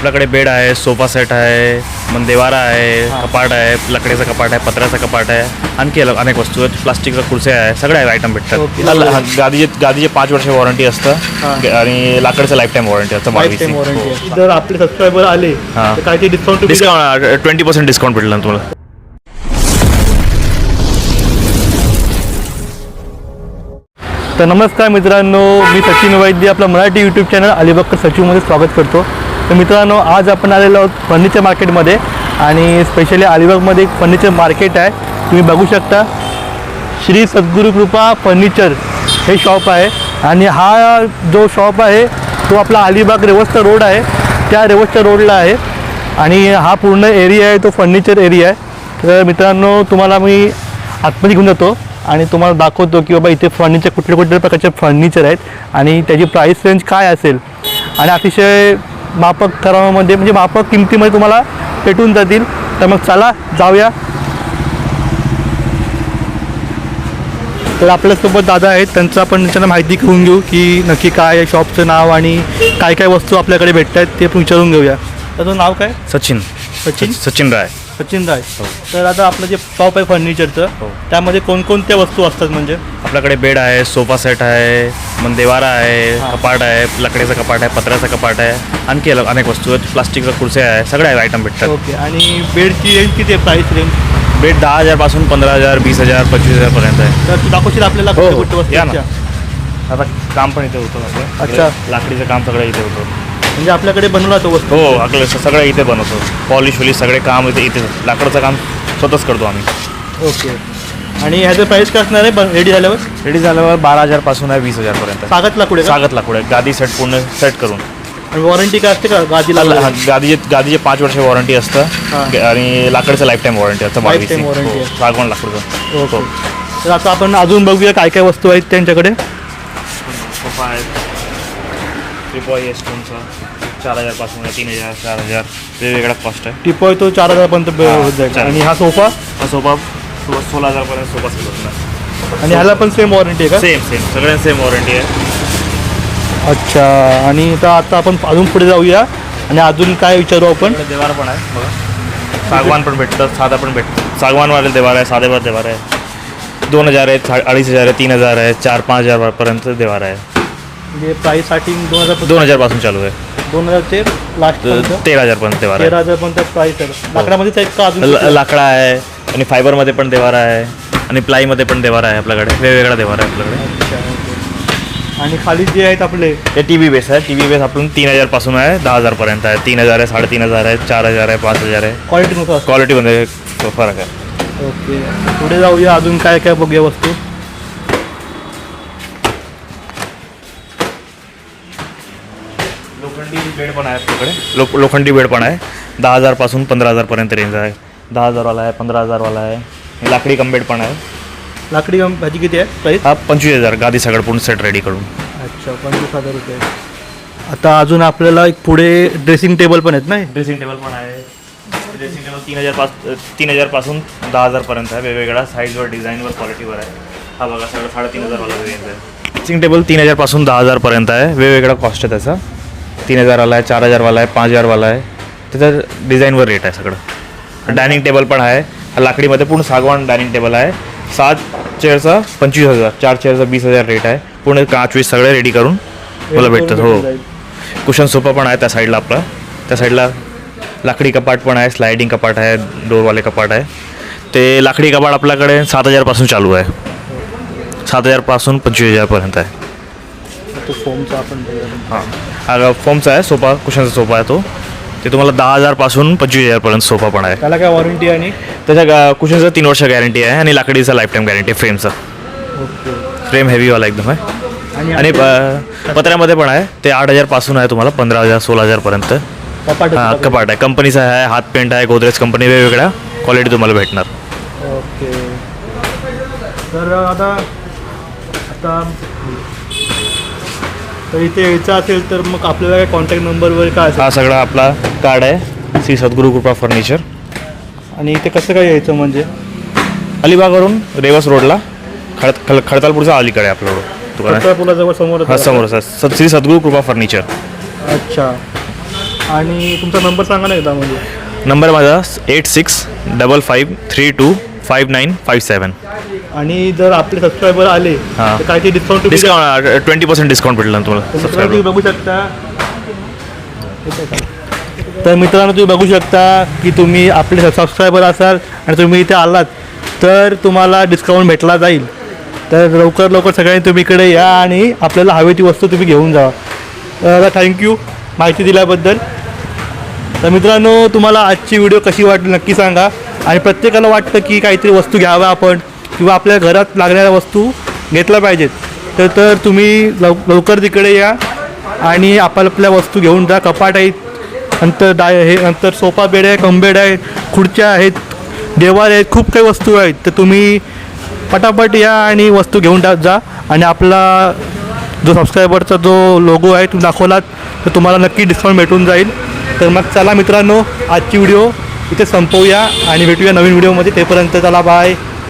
आपल्याकडे बेड आहे sofa set आहे मग देवारा आहे कपाट आहे लाकडाचं कपाट आहे पत्र्याचं कपाट आहे आणखी अनेक वस्तू आहेत. प्लास्टिकच्या खुर्च्या आहे सगळे आयटम भेटतात. गादीचे गादीचे पाच वर्ष वॉरंटी हा. असतं आणि लाकडाचं लाईफ टाईम वॉरंटी असतं. जर आपले सबस्क्रायबर आले हा. तर काय ते discount discount twenty percent discount भेटलं ना तुम्हाला. तर नमस्कार मित्रांनो मी सचिन वैद्य आपलं मराठी यूट्यूब चॅनल अलिबागकर सचिवमध्ये स्वागत करतो. तर मित्रांनो आज आपण आलेलो आहोत फर्निचर मार्केटमध्ये आणि स्पेशली अलिबागमध्ये एक फर्निचर मार्केट आहे. तुम्ही बघू शकता श्री सद्गुरू कृपा फर्निचर हे शॉप आहे. आणि हा जो शॉप आहे तो आपला अलिबाग रेवस्ता रोड आहे. त्या रेवस्ता रोडला आहे. आणि हा पूर्ण एरिया आहे तो फर्निचर एरिया आहे. तर मित्रांनो तुम्हाला मी आतमध्ये घेऊन जातो आणि तुम्हाला दाखवतो की बाबा इथे फर्निचर कुठल्या कुठल्या प्रकारचे फर्निचर आहेत आणि त्याची प्राईस रेंज काय असेल. आणि अतिशय मापक ठरावामध्ये म्हणजे मापक किमतीमध्ये तुम्हाला भेटून जातील. तर मग चला जाऊया. तर आपल्यासोबत दादा आहेत त्यांचं आपण त्यांना माहिती घेऊन घेऊ की नक्की काय आहे शॉपचं नाव आणि काय काय वस्तू आपल्याकडे भेटत आहेत ते आपण विचारून घेऊया. त्याचं नाव काय? सचिन. सचिन? सचिन राय. सचिन राय तर आता आपलं जे शॉप आहे फर्निचरचं हो. त्यामध्ये कोणकोणत्या वस्तू असतात म्हणजे आपल्याकडे बेड आहे सोफा सेट आहे मग देवारा आहे कपाट आहे लाकडाचं कपाट आहे पत्र्याचं कपाट आहे आणखी अलग अनेक वस्तू आहेत प्लास्टिकच्या खुर्च्या आहे सगळे आयटम भेटतात ओके आणि बेडची रेंज किती आहे प्राईस रेंज बेड दहा हजारपासून पंधरा हजार वीस हजार पंचवीस हजारपर्यंत आहे तर तू दाखवशील आपल्याला हो, कुठल्या हो. कुठल्या या ना. वस्तू आता काम पण इथे होतं. अच्छा. लाकडीचं काम सगळं इथे होतं म्हणजे आपल्याकडे बनवला तो वस्तू. हो आपलं सगळं इथे बनवतो. पॉलिश वॉलिश सगळे काम इथे इथे लाकडाचं काम स्वतःच करतो आम्ही. ओके. आणि ह्याचं प्राईस काय असणार आहे? रेडी झाल्यावर? रेडी झाल्यावर बारा हजारपासून आहे वीस हजारपर्यंत. सागत लाकूड आहे का? सागत लाकूड आहे. गादी सेट पूर्ण सेट करून. आणि वॉरंटी काय असते का? गादीला हा, गादीचे गादीचे पाच वर्ष वॉरंटी हा. असतं आणि लाकडाचं लाईफ टाईम वॉरंटी असतं Lifetime हो, आहे. सागवान लाकूडचं ओके. तर आता आपण अजून बघूया काय काय वस्तू आहेत त्यांच्याकडे. सोफा आहे ट्रिपॉय आहे स्टोनचा चार हजारपासून तीन हजार चार हजार. वेगवेगळा कॉस्ट आहे. टिपॉय तो चार हजारपर्यंत ब- होत जाईल. चालेल. आणि हा सोफा? हा सोफा सोळा सोळा हजारपर्यंत सोफा सेल होतो आणि ह्याला पण सेम वॉरंटी आहे का? सेम सेम सगळ्यांना सेम वॉरंटी आहे. अच्छा. आणि आता आता आपण अजून पुढे जाऊया. आणि अजून काय विचारू आपण? इकडे देवार पण आहे बघा. सागवान पण भेटतं साधा पण भेटतं. सागवानवाले देवार आहे साधेवार देवार आहे. दोन हजार आहे सा- अडीच हजार आहे तीन हजार आहे चार पाच हजारपर्यंत देवार आहे. म्हणजे प्राईस स्टार्टिंग दोन हजार दोन हजारपासून चालू आहे. दोन हजार ते लास्ट तर हजारपर्यंत देवार तेरा आहे. हजार पर्यंत प्राईस आहे. लाकडामध्येच आहेत का अजून ल- लाकडा आहे आणि फायबरमध्ये पण देवार आहे आणि प्लायमध्ये पण देवार आहे आपल्याकडे. वेगवेगळा देवार आहे आपल्याकडे. अच्छा. आणि खाली जे आहेत आपले? हे टी व्ही बेस आहे. टी व्ही बेस आपण तीन हजारपासून आहे. दहा हजारपर्यंत आहे. तीन हजार आहे साडेतीन हजार आहे चार हजार आहे पाच हजार आहे. क्वालिटी नुसार. क्वालिटीमध्ये फरक आहे. ओके. पुढे जाऊया. अजून काय काय बघूया वस्तू लोखंडी बेड पण आहे आपल्याकडे. लोक लोखंडी बेड पण आहे. दहा हजारपासून पंधरा हजारपर्यंत रेंज आहे. दहा हजारवाला आहे पंधरा हजारवाला आहे. लाकडी कम बेड पण आहे. लाकडी भाजी किती आहे? प्राईस हा पंचवीस हजार. गादी सगळं पूर्ण सेट रेडी करून. अच्छा पंचवीस हजार रुपये. आता अजून आपल्याला एक पुढे ड्रेसिंग टेबल पण आहेत नाही ड्रेसिंग टेबल पण आहे. ड्रेसिंग टेबल तीन हजार पास तीन हजारपासून दहा हजारपर्यंत आहे. वेगवेगळा साईजवर डिझाईनवर क्वालिटीवर आहे. हा बघा सगळं साडेतीन हजारवाला रेंज आहे. ड्रेसिंग टेबल तीन हजारपासून दहा हजारपर्यंत आहे. वेगवेगळा कॉस्ट आहे त्याचा. तीन हजारवाला आहे चार हजारवाला आहे पाच हजारवाला आहे. त्याचं डिझाईनवर रेट आहे सगळं. डायनिंग टेबल पण आहे. हा लाकडीमध्ये पूर्ण सागवान डायनिंग टेबल आहे. सात चेअरचा पंचवीस हजार चार चेअरचा वीस हजार रेट आहे. पूर्ण काच वीस सगळे रेडी करून मला भेटतात हो. कुशन सोफा पण आहे त्या साईडला आपला. त्या साईडला लाकडी कपाट पण आहे स्लायडिंग कपाट आहे डोरवाले कपाट आहे. ते लाकडी कपाट आपल्याकडे सात हजारपासून चालू आहे. सात हजारपासून पंचवीस हजारपर्यंत आहे. तो फोमचा आपण. हां. हा फोमचा आहे सोफा. कुशनचा सोफा आहे तो. ते तुम्हाला दहा हजारपासून पंचवीस हजारपर्यंत सोफा पण आहे. त्याला काय वॉरंटी आणि? त्याच्या कुशनचा तीन वर्ष गॅरंटी आहे आणि लाकडीचा लाईफ टाईम गॅरंटी आहे फ्रेमचा ओके फ्रेम हेवीवाला एकदम आहे. आणि पत्र्यामध्ये पण आहे. ते आठ हजारपासून आहे तुम्हाला पंधरा हजार सोळा हजारपर्यंत. कपाट हा कपाट आहे. कंपनीचा आहे हात पेंट आहे गोदरेज कंपनी वेगवेगळ्या. क्वालिटी तुम्हाला भेटणार. ओके तर आता आता तर इथे यायचं असेल तर मग आपल्याला काय कॉन्टॅक्ट नंबर वगैरे काय असेल? हा सगळा आपला कार्ड आहे. श्री सद्गुरू कृपा फर्निचर. आणि इथे कसं काय यायचं म्हणजे? अलिबागवरून रेवस रोडला. खड खड खडतालपूरचा अलीकडे आहे आपलं दुकान आहे. पुलाजवळ समोर हा समोर श्री सद्गुरू कृपा फर्निचर. अच्छा. आणि तुमचा नंबर सांगा ना एकदा म्हणजे. नंबर माझा eight six double five three two five nine five seven आणि जर आपले सबस्क्रायबर आले हां. तर काय ते discount discount twenty percent discount भेटलं ना तुम्हाला मित्रांनो तुम्ही बघू शकता. तर मित्रांनो तुम्ही बघू शकता की तुम्ही आपले सबस्क्रायबर असाल आणि तुम्ही इथे आलात तर तुम्हाला डिस्काउंट भेटला जाईल. तर लवकर लवकर सगळ्यांनी तुम्ही इकडे या आणि आपल्याला हवी ती वस्तू तुम्ही घेऊन जा. तर थँक्यू माहिती दिल्याबद्दल. तर मित्रांनो तुम्हाला आजची व्हिडिओ कशी वाटली नक्की सांगा. आणि प्रत्येकाला वाटतं की काहीतरी वस्तू घ्याव्या आपण. किंवा आपल्या घरात लागणाऱ्या वस्तू घेतल्या पाहिजेत. तर तर तुम्ही लव लवकर तिकडे या आणि आपापल्या वस्तू घेऊन जा. कपाट आहेत नंतर डाय हे नंतर सोफा बेड आहे कंबेड आहेत खुर्च्या आहेत देवार आहेत खूप काही वस्तू आहेत. तर तुम्ही पटापट या आणि वस्तू घेऊन जा आणि आपला जो सबस्क्रायबरचा जो लोगो आहे तुम्ही दाखवलात तर तुम्हाला नक्की डिस्काउंट भेटून जाईल. तर मग चला मित्रांनो आजची व्हिडिओ इथे संपवूया आणि भेटूया नवीन व्हिडिओमध्ये तेपर्यंत चला बाय